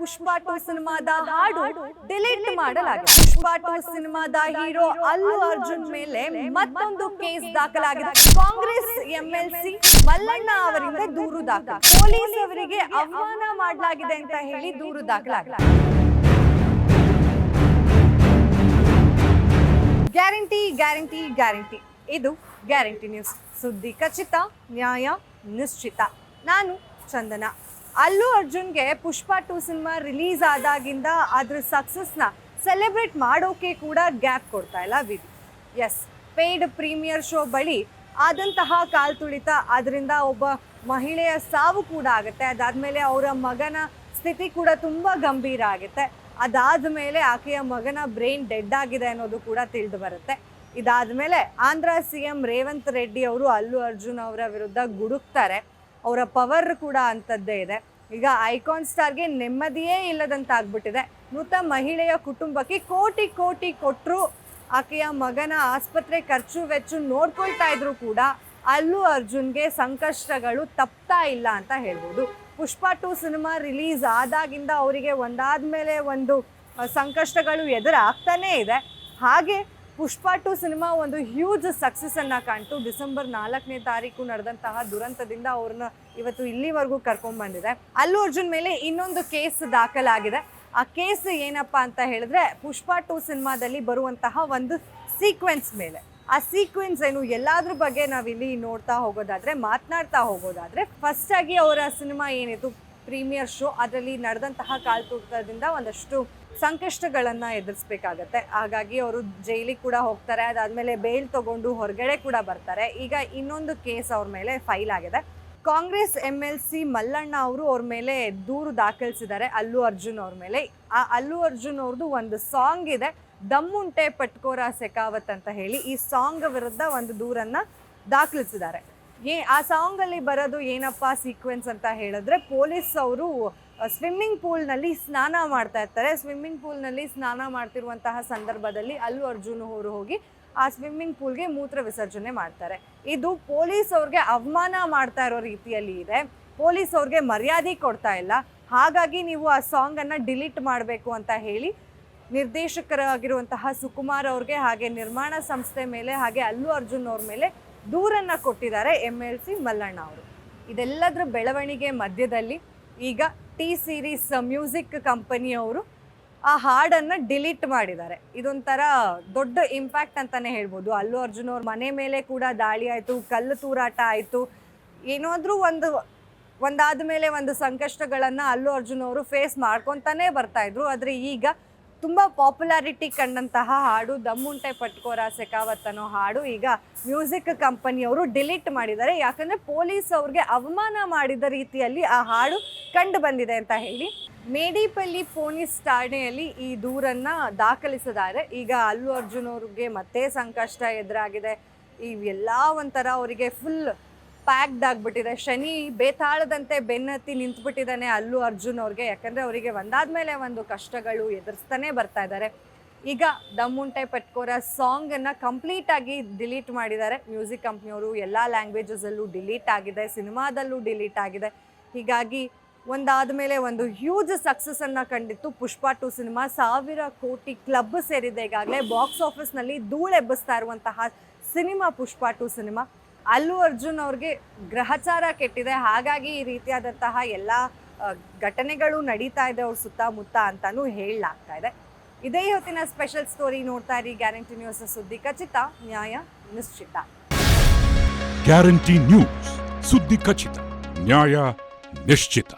ಪುಷ್ಪ to ಸಿನಿಮಾದ ಹಾಡು delete ಮಾಡಲಾಗಿದೆ. ಪುಷ್ಪ ಟು ಸಿನಿಮಾದ ಹೀರೋ ಅಲ್ಲು ಅರ್ಜುನ್ ಮೇಲೆ ಮತ್ತೊಂದು ಕೇಸ್ ದಾಖಲಾಗಿದೆ. ಕಾಂಗ್ರೆಸ್ ಎಂಎಲ್ಸಿ ಮಲ್ಲಣ್ಣ ಅವರಿಂದ ದೂರು ದಾಖಲ. ಪೊಲೀಸ್ ಅವರಿಗೆ ಆಹ್ವಾನ ಮಾಡಲಾಗಿದೆ ಅಂತ ಹೇಳಿ ದೂರು ದಾಖಲಾಗಿದೆ. Guarantee guarantee guarantee. ಇದು ಗ್ಯಾರಂಟಿ ನ್ಯೂಸ್. ಸುದ್ದಿ ಖಚಿತ ನ್ಯಾಯ ನಿಶ್ಚಿತ. ನಾನು ಚಂದನ. ಅಲ್ಲು ಅರ್ಜುನ್ಗೆ ಪುಷ್ಪ ಟು ಸಿನಿಮಾ ರಿಲೀಸ್ ಆದಾಗಿಂದ ಅದ್ರ ಸಕ್ಸಸ್ನ ಸೆಲೆಬ್ರೇಟ್ ಮಾಡೋಕೆ ಕೂಡ ಗ್ಯಾಪ್ ಕೊಡ್ತಾ ಇಲ್ಲ ವಿಧಿ. ಎಸ್ ಪೇಯ್ಡ್ ಪ್ರೀಮಿಯರ್ ಶೋ ಬಳಿ ಆದಂತಹ ಕಾಲ್ ತುಳಿತ ಅದರಿಂದ ಒಬ್ಬ ಮಹಿಳೆಯ ಸಾವು ಕೂಡ ಆಗುತ್ತೆ. ಅದಾದ್ಮೇಲೆ ಅವರ ಮಗನ ಸ್ಥಿತಿ ಕೂಡ ತುಂಬ ಗಂಭೀರ ಆಗುತ್ತೆ. ಅದಾದ ಮೇಲೆ ಆಕೆಯ ಮಗನ ಬ್ರೈನ್ ಡೆಡ್ ಆಗಿದೆ ಅನ್ನೋದು ಕೂಡ ತಿಳಿದು ಬರುತ್ತೆ. ಇದಾದ ಮೇಲೆ ಆಂಧ್ರ ಸಿ ಎಂ ರೇವಂತ್ ರೆಡ್ಡಿ ಅವರು ಅಲ್ಲು ಅರ್ಜುನ್ ಅವರ ವಿರುದ್ಧ ಗುಡುಕ್ತಾರೆ. ಅವರ ಪವರ್ ಕೂಡ ಅಂಥದ್ದೇ ಇದೆ. ಈಗ ಐಕಾನ್ ಸ್ಟಾರ್ಗೆ ನೆಮ್ಮದಿಯೇ ಇಲ್ಲದಂತ ಆಗ್ಬಿಟ್ಟಿದೆ ಮೃತ ಮಹಿಳೆಯ ಕುಟುಂಬಕ್ಕೆ ಕೋಟಿ ಕೋಟಿ ಕೊಟ್ಟರು ಆಕೆಯ ಮಗನ ಆಸ್ಪತ್ರೆ ಖರ್ಚು ವೆಚ್ಚು ನೋಡ್ಕೊಳ್ತಾ ಇದ್ರು ಕೂಡ ಅಲ್ಲೂ ಅರ್ಜುನ್ಗೆ ಸಂಕಷ್ಟಗಳು ತಪ್ತಾ ಇಲ್ಲ ಅಂತ ಹೇಳ್ಬೋದು. ಪುಷ್ಪ ಟು ಸಿನಿಮಾ ರಿಲೀಸ್ ಆದಾಗಿಂದ ಅವರಿಗೆ ಒಂದಾದ ಮೇಲೆ ಒಂದು ಸಂಕಷ್ಟಗಳು ಎದುರಾಗ್ತಾನೇ ಇದೆ. ಹಾಗೆ ಪುಷ್ಪ ಟು ಸಿನಿಮಾ ಒಂದು ಹ್ಯೂಜ್ ಸಕ್ಸಸ್ ಅನ್ನ ಕಾಣ್ತು ಡಿಸೆಂಬರ್ ನಾಲ್ಕನೇ ತಾರೀಕು ನಡೆದಂತಹ ದುರಂತದಿಂದ ಅವ್ರನ್ನ ಇವತ್ತು ಇಲ್ಲಿವರೆಗೂ ಕರ್ಕೊಂಡ್ ಬಂದಿದೆ. ಅಲ್ಲು ಅರ್ಜುನ್ ಮೇಲೆ ಇನ್ನೊಂದು ಕೇಸ್ ದಾಖಲಾಗಿದೆ. ಆ ಕೇಸ್ ಏನಪ್ಪ ಅಂತ ಹೇಳಿದ್ರೆ ಪುಷ್ಪ ಟು ಸಿನಿಮಾದಲ್ಲಿ ಬರುವಂತಹ ಒಂದು ಸೀಕ್ವೆನ್ಸ್ ಮೇಲೆ. ಆ ಸೀಕ್ವೆನ್ಸ್ ಏನು ಎಲ್ಲಾದ್ರ ಬಗ್ಗೆ ನಾವಿಲ್ಲಿ ನೋಡ್ತಾ ಹೋಗೋದಾದ್ರೆ, ಮಾತನಾಡ್ತಾ ಹೋಗೋದಾದ್ರೆ ಫಸ್ಟ್ ಆಗಿ ಅವರ ಸಿನಿಮಾ ಏನಿತ್ತು ಪ್ರೀಮಿಯರ್ ಶೋ ಅದರಲ್ಲಿ ನಡೆದಂತಹ ಕಾಲ್ತೂಟದಿಂದ ಒಂದಷ್ಟು ಸಂಕಷ್ಟಗಳನ್ನ ಎದುರಿಸ್ಬೇಕಾಗತ್ತೆ. ಹಾಗಾಗಿ ಅವರು ಜೈಲಿಗೆ ಕೂಡ ಹೋಗ್ತಾರೆ, ಅದಾದಮೇಲೆ ಬೇಲ್ ತಗೊಂಡು ಹೊರಗಡೆ ಕೂಡ ಬರ್ತಾರೆ. ಈಗ ಇನ್ನೊಂದು ಕೇಸ್ ಅವ್ರ ಮೇಲೆ ಫೈಲ್ ಆಗಿದೆ. Congress M L C Mallanna ಅವರು ಅವ್ರ ಮೇಲೆ ದೂರು ದಾಖಲಿಸಿದ್ದಾರೆ, ಅಲ್ಲು ಅರ್ಜುನ್ ಅವ್ರ ಮೇಲೆ. ಆ ಅಲ್ಲು ಅರ್ಜುನ್ ಅವ್ರದ್ದು ಒಂದು ಸಾಂಗ್ ಇದೆ ದಮ್ಮುಂಟೆ ಪಟ್ಕೋರ ಸೆಕಾವತ್ ಅಂತ ಹೇಳಿ ಈ ಸಾಂಗ್ ವಿರುದ್ಧ ಒಂದು ದೂರನ್ನ ದಾಖಲಿಸಿದ್ದಾರೆ. ಏ, ಆ ಸಾಂಗ್ ಅಲ್ಲಿ ಬರೋದು ಏನಪ್ಪ ಸೀಕ್ವೆನ್ಸ್ ಅಂತ ಹೇಳಿದ್ರೆ, ಪೊಲೀಸ್ ಅವರು ಸ್ವಿಮ್ಮಿಂಗ್ ಪೂಲ್ನಲ್ಲಿ ಸ್ನಾನ ಮಾಡ್ತಾ ಇರ್ತಾರೆ. ಸ್ವಿಮ್ಮಿಂಗ್ ಪೂಲ್ನಲ್ಲಿ ಸ್ನಾನ ಮಾಡ್ತಿರುವಂತಹ ಸಂದರ್ಭದಲ್ಲಿ ಅಲ್ಲು ಅರ್ಜುನ್ ಊರು ಹೋಗಿ ಆ ಸ್ವಿಮ್ಮಿಂಗ್ ಪೂಲ್ಗೆ ಮೂತ್ರ ವಿಸರ್ಜನೆ ಮಾಡ್ತಾರೆ. ಇದು ಪೊಲೀಸ್ ಅವ್ರಿಗೆ ಅವಮಾನ ಮಾಡ್ತಾ ಇರೋ ರೀತಿಯಲ್ಲಿ ಇದೆ. ಪೊಲೀಸ್ ಅವ್ರಿಗೆ ಮರ್ಯಾದೆ ಕೊಡ್ತಾ ಇಲ್ಲ. ಹಾಗಾಗಿ ನೀವು ಆ ಸಾಂಗನ್ನು ಡಿಲೀಟ್ ಮಾಡಬೇಕು ಅಂತ ಹೇಳಿ ನಿರ್ದೇಶಕರಾಗಿರುವಂತಹ ಸುಕುಮಾರ್ ಅವ್ರಿಗೆ ಹಾಗೆ ನಿರ್ಮಾಣ ಸಂಸ್ಥೆ ಮೇಲೆ ಹಾಗೆ ಅಲ್ಲು ಅರ್ಜುನ್ ಅವ್ರ ಮೇಲೆ ದೂರನ್ನ ಕೊಟ್ಟಿದ್ದಾರೆ ಎಂ ಎಲ್ ಸಿ ಮಲ್ಲಣ್ಣ ಅವರು. ಇದೆಲ್ಲದರ ಬೆಳವಣಿಗೆ ಮಧ್ಯದಲ್ಲಿ ಈಗ ಟಿ ಸೀರೀಸ್ ಮ್ಯೂಸಿಕ್ ಕಂಪನಿಯವರು ಆ ಹಾಡನ್ನು ಡಿಲೀಟ್ ಮಾಡಿದ್ದಾರೆ. ಇದೊಂಥರ ದೊಡ್ಡ ಇಂಪ್ಯಾಕ್ಟ್ ಅಂತಲೇ ಹೇಳ್ಬೋದು. ಅಲ್ಲು ಅರ್ಜುನ್ ಅವ್ರ ಮನೆ ಮೇಲೆ ಕೂಡ ದಾಳಿ ಆಯಿತು, ಕಲ್ಲು ತೂರಾಟ ಆಯಿತು. ಏನಾದರೂ ಒಂದು ಒಂದಾದ ಮೇಲೆ ಒಂದು ಸಂಕಷ್ಟಗಳನ್ನು ಅಲ್ಲು ಅರ್ಜುನ್ ಅವರು ಫೇಸ್ ಮಾಡ್ಕೊತಾನೆ ಬರ್ತಾಯಿದ್ರು ಆದರೆ ಈಗ ತುಂಬ ಪಾಪ್ಯುಲಾರಿಟಿ ಕಂಡಂತಹ ಹಾಡು ದಮ್ಮುಂಟೆ ಪಟ್ಕೋರ ಸೆಕಾವತ್ ಅನ್ನೋ ಹಾಡು ಈಗ ಮ್ಯೂಸಿಕ್ ಕಂಪನಿಯವರು ಡಿಲೀಟ್ ಮಾಡಿದ್ದಾರೆ. ಯಾಕಂದರೆ ಪೊಲೀಸ್ ಅವ್ರಿಗೆ ಅವಮಾನ ಮಾಡಿದ ರೀತಿಯಲ್ಲಿ ಆ ಹಾಡು ಕಂಡು ಬಂದಿದೆ ಅಂತ ಹೇಳಿ. ಮೇಡಿಪಲ್ಲಿ ಪೊಲೀಸ್ ಠಾಣೆಯಲ್ಲಿ ಈ ದೂರನ್ನ ದಾಖಲಿಸಿದ್ದಾರೆ. ಈಗ ಅಲ್ಲು ಅರ್ಜುನ್ ಅವ್ರಿಗೆ ಮತ್ತೆ ಸಂಕಷ್ಟ ಎದುರಾಗಿದೆ. ಇವೆಲ್ಲ ಒಂಥರ ಅವರಿಗೆ ಫುಲ್ ಪ್ಯಾಕ್ಡ್ ಆಗಿಬಿಟ್ಟಿದೆ. ಶನಿ ಬೇತಾಳದಂತೆ ಬೆನ್ನತ್ತಿ ನಿಂತ್ಬಿಟ್ಟಿದ್ದಾನೆ ಅಲ್ಲು ಅರ್ಜುನ್ ಅವ್ರಿಗೆ. ಯಾಕಂದರೆ ಅವರಿಗೆ ಒಂದಾದ್ಮೇಲೆ ಒಂದು ಕಷ್ಟಗಳು ಎದುರಿಸ್ತಾನೆ ಬರ್ತಾ ಇದ್ದಾರೆ. ಈಗ ದಮ್ಮುಂಟೆ ಪಟ್ಕೋರ ಸಾಂಗನ್ನು ಕಂಪ್ಲೀಟಾಗಿ ಡಿಲೀಟ್ ಮಾಡಿದ್ದಾರೆ. ಮ್ಯೂಸಿಕ್ ಕಂಪ್ನಿಯವರು ಎಲ್ಲ ಲ್ಯಾಂಗ್ವೇಜಸಲ್ಲೂ ಡಿಲೀಟ್ ಆಗಿದೆ, ಸಿನಿಮಾದಲ್ಲೂ ಡಿಲೀಟ್ ಆಗಿದೆ. ಹೀಗಾಗಿ ಒಂದಾದ ಮೇಲೆ ಒಂದು ಹ್ಯೂಜ್ ಸಕ್ಸಸ್ಸನ್ನು ಕಂಡಿತ್ತು ಪುಷ್ಪ ಟು ಸಿನಿಮಾ. ಸಾವಿರ ಕೋಟಿ ಕ್ಲಬ್ ಸೇರಿದೆ ಈಗಾಗಲೇ. ಬಾಕ್ಸ್ ಆಫೀಸ್ನಲ್ಲಿ ಧೂಳೆಬ್ಬಿಸ್ತಾ ಇರುವಂತಹ ಸಿನಿಮಾ ಪುಷ್ಪ ಟು ಸಿನಿಮಾ. ಅಲ್ಲು ಅರ್ಜುನ್ ಅವ್ರಿಗೆ ಗ್ರಹಚಾರ ಕೆಟ್ಟಿದೆ. ಹಾಗಾಗಿ ಈ ರೀತಿಯಾದಂತಹ ಎಲ್ಲ ಘಟನೆಗಳು ನಡೀತಾ ಇದೆ ಅವ್ರ ಸುತ್ತಮುತ್ತ ಅಂತಾನೂ ಹೇಳಲಾಗ್ತಾ ಇದೆ. ಇದೇ ಹೊತ್ತಿನ ಸ್ಪೆಷಲ್ ಸ್ಟೋರಿ ನೋಡ್ತಾ ಇರಿ. ಗ್ಯಾರಂಟಿ ನ್ಯೂಸ್ ಸುದ್ದಿ ಖಚಿತ, ನ್ಯಾಯ ನಿಶ್ಚಿತ. ಗ್ಯಾರಂಟಿ ನ್ಯೂಸ್ ಸುದ್ದಿ ಖಚಿತ, ನ್ಯಾಯ ನಿಶ್ಚಿತ.